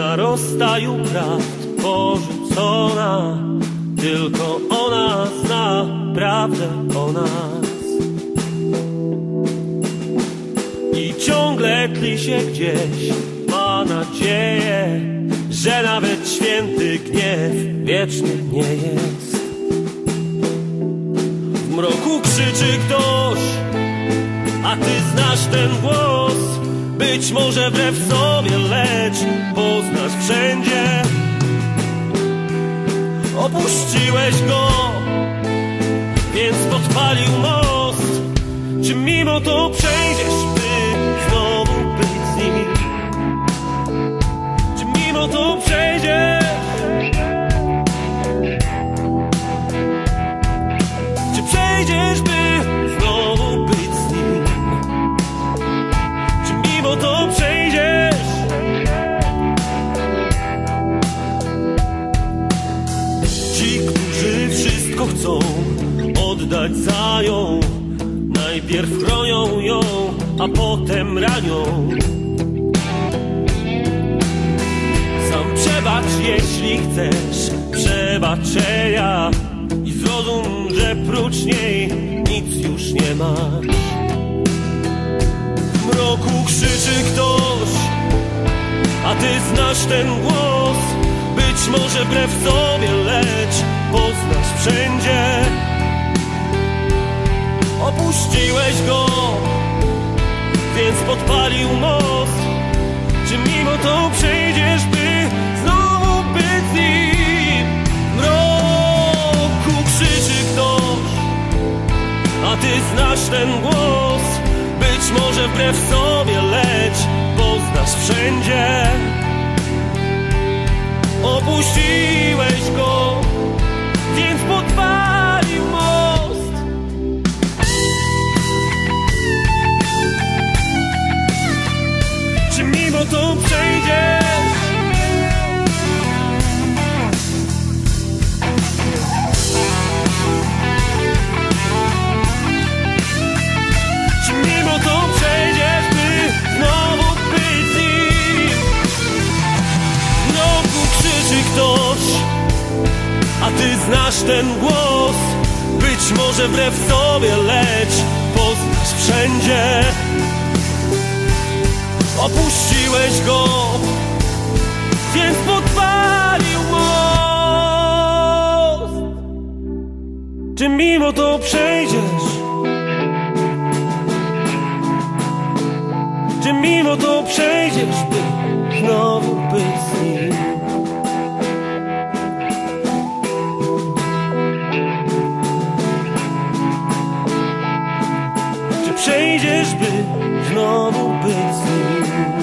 rozstaju prawd porzucona. Tylko ona zna prawdę o nas. I ciągle tli się gdzieś Ma nadzieję, że nawet święty gniew wieczny nie jest. W mroku krzyczy ktoś a ty znasz ten głos Być może wbrew sobie, lecz poznasz wszędzie. Opuściłeś go, więc podpalił most. Czy mimo to przejdziesz, chcą oddać za nią Najpierw chronią ją, a potem ranią. Sam przebacz, jeśli chcesz przebaczenia I zrozum, że prócz niej nic już nie masz W mroku krzyczy ktoś, a ty znasz ten głos. Być może wbrew sobie, lecz Opuściłeś go, więc podpalił most. Czy mimo to przejdziesz, by znowu być z nim? W mroku krzyczy ktoś, a ty znasz ten głos. Być może wbrew sobie, lecz poznasz wszędzie. Opuściłeś To przejdziesz? Czy mimo to przejdziesz, by znowu być nim? Krzyczy ktoś, a ty znasz ten głos Być może wbrew sobie, lecz poznasz wszędzie Opuściłeś go, więc podpalił most Czy mimo to przejdziesz? Czy mimo to przejdziesz, by znowu być z nim? Czy przejdziesz, by znowu być z nim?